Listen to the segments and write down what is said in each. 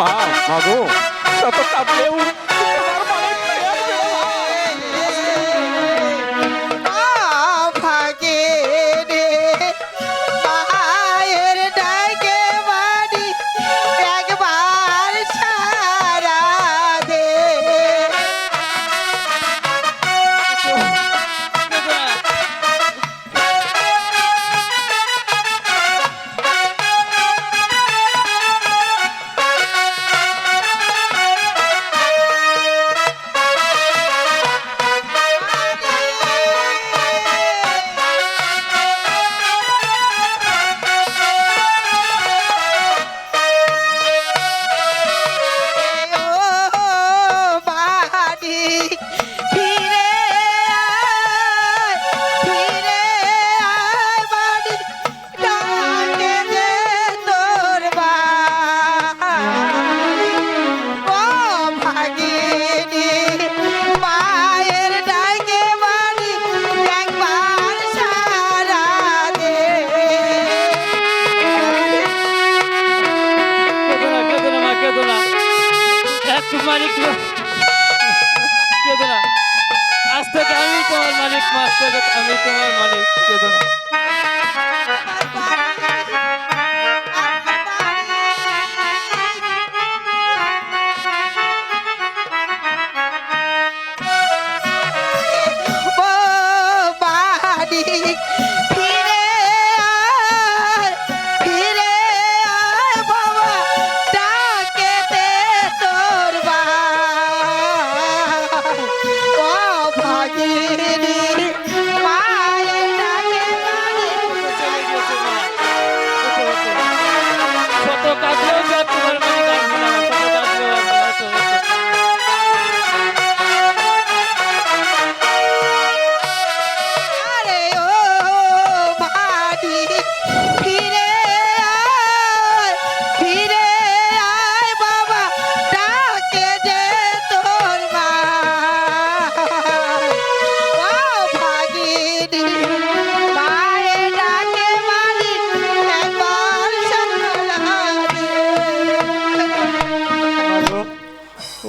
মা মা গো শত কাঁদলেও আমি তোমার মালিক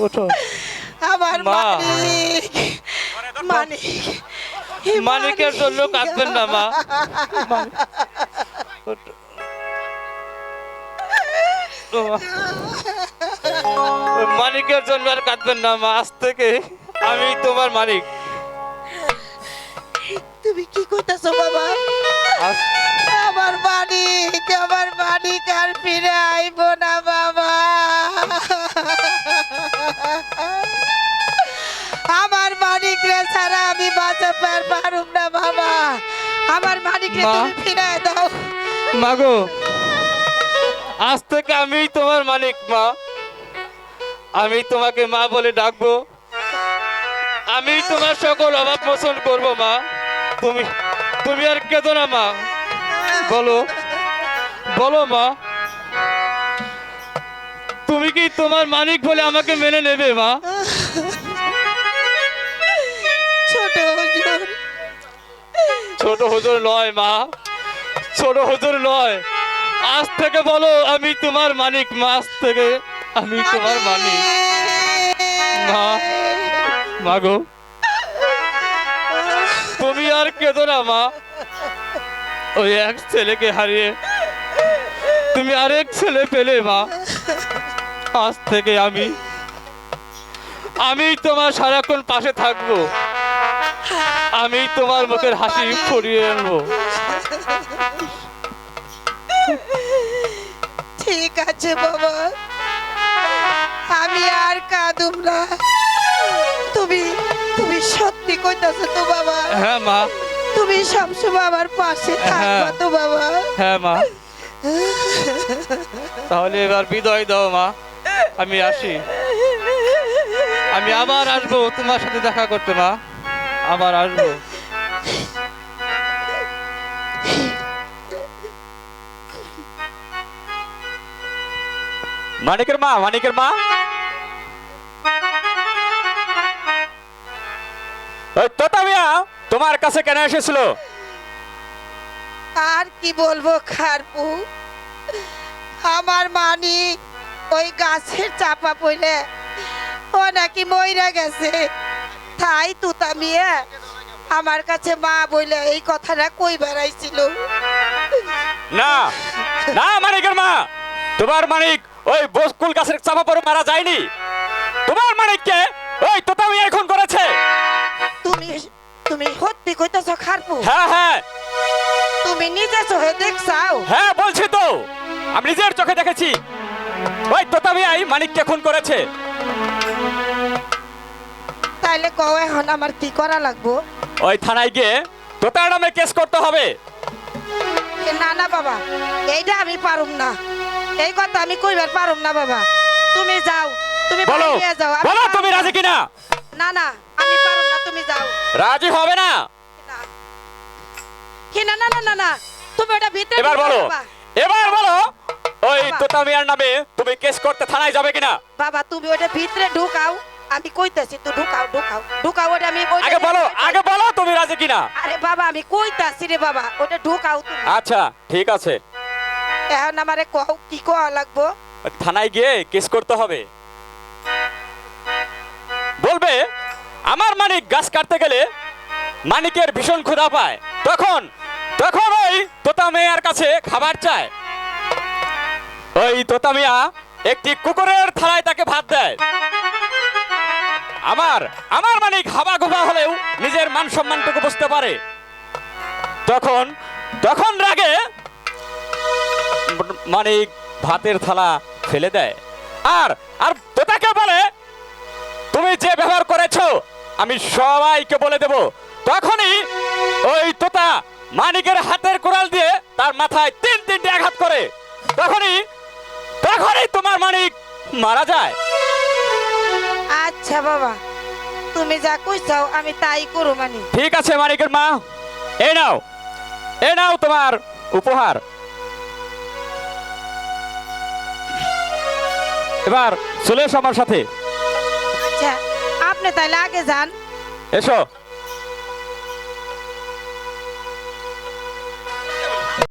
ওঠো। আমার মালিকের জন্য কাঁদবেন না মা। মালিক, মালিকের জন্য আর কাঁদবেন না মা। আজ থেকে আমি তোমার মালিক তুমি কি করতেছো বাবা? আমার মানিক আমার মানিক আর ফিরে আইব না বাবা। ছাড়া আমি বাঁচা পার পারুম না বাবা। আমার মানিক তুমি ফিরে দাও। মাগো আজ থেকে আমি তোমার মালিক মা। আমি তোমাকে মা বলে ডাকবো। আমি তোমার সকল অভাব মোচন করব মা। তুমি তুমি আর কেঁদো না মা। বলো বলো মা। তুমি কি তোমার মালিক বলে আমাকে মেনে নেবে মা? ছোট হুজুর নয়, মা। ছোট হুজুর নয়। আজ থেকে বলো, আমি তোমার মালিক, মা। আজ থেকে আমি তোমার মালিক। মা মাগো তুমি আর কেঁদো না, মা। ওই এক ছেলেকে হারিয়ে তুমি আরেক ছেলে পেলে, মা। আজ থেকে আমি আমি তোমার সারাক্ষণ পাশে থাকব। আমি তোমার মুখের হাসি ফুরিয়ে আনব। ঠিক আছে বাবা। আমি আর কাঁদুম না। তুমি তুমি সত্যি কইতাছো তো বাবা। হ্যাঁ মা। তুমি সবসময় আমার পাশে থাকবা হ্যাঁ। তো বাবা। হ্যাঁ মা। তাহলে এবার বিদায় দাও মা। আমি আসি। আমি আবার আসব তোমার সাথে দেখা করতে মা। আবার আসব। মানিকের মা মানিকের মা। তোমার কাছে কেন এসেছিল? আর কি বলব, খারপু? আমার মানি ওই গাছের চাপা পড়লে ও নাকি মইরা গেছে। তাই তুতা মিয়া আমার কাছে মা বইলে এই কথাটা কই বেড়াইছিল? না না মানিকের মা তোমার মানিক ওই বসকুল গাছের চাপা পড়ে মারা যায়নি। তোমার মানিককে ওই তোতামি এখন করেছে। তুমি তুমি সত্যি কইতেছ খারপু? হ্যাঁ হ্যাঁ। তুমি নিজে চোখে দেখছাও? হ্যাঁ বলছি তো আমি নিজের চোখে দেখেছি। ওই তো তোতামিয়াই মানিককে খুন করেছে। তাইলে কও এখন আমার কি করা লাগবো? ওই থানায় গিয়ে তোতার নামে কেস করতে হবে। না না বাবা এইটা আমি পারুম না। এই কথা আমি কইবার পারুম না বাবা। তুমি যাও তুমি বলো যাও বলো তুমি রাজি কিনা? না না আমি পারুম না তুমি যাও। রাজি হবে না? না কি না না না না না তুমি ওটা ভিতরে এবার বলো এবার বলো ওই বাবা। তোতামিয়ার নামে তুমি কেস করতে থানায় যাবে কিনা? বাবা তুমি ওটা ভিতরে ঢুকাও আমি কইতাছি তো ঢুকাও ঢুকাও ঢুকাও ওটা আমি ওইটা- আগে বলো আগে বলো তুমি রাজি কিনা? আরে বাবা আমি কইতাছি রে বাবা ওটা ঢুকাও তুমি। আচ্ছা ঠিক আছে। এখন আমারে কও কি কওয়া লাগবো? থানায় গিয়ে কেস করতে হবে। বলবে আমার মানিক গাছ কাটতে গেলে মানিকের ভীষণ ক্ষুধা পায়। তখন তখন ওই তোতা মেয়ার কাছে খাবার চায়। ওই তোতা মিয়া একটি কুকুরের থালায় তাকে ভাত দেয়। আমার আমার মানিক হাবা গোবা হলেও নিজের মান সম্মানটুকু বুঝতে পারে। তখন তখন রাগে মানিক ভাতের থালা ফেলে দেয়। আর আর তোতাকে বলে, তুমি যে ব্যবহার করেছ, আমি সবাইকে বলে দেব। তখনই ওই তোতা মানিকের হাতের কোড়াল দিয়ে তার মাথায় তিন তিনটে আঘাত করে। তখনই তখনই তোমার মানিক মারা যায়। আচ্ছা বাবা তুমি যা কইছাও আমি তাই করব মানে। ঠিক আছে মানিকের মা এ নাও এ নাও তোমার উপহার। এবার চলে এসো আমার সাথে। আচ্ছা আপনি তাইলে আগে যান। এসো।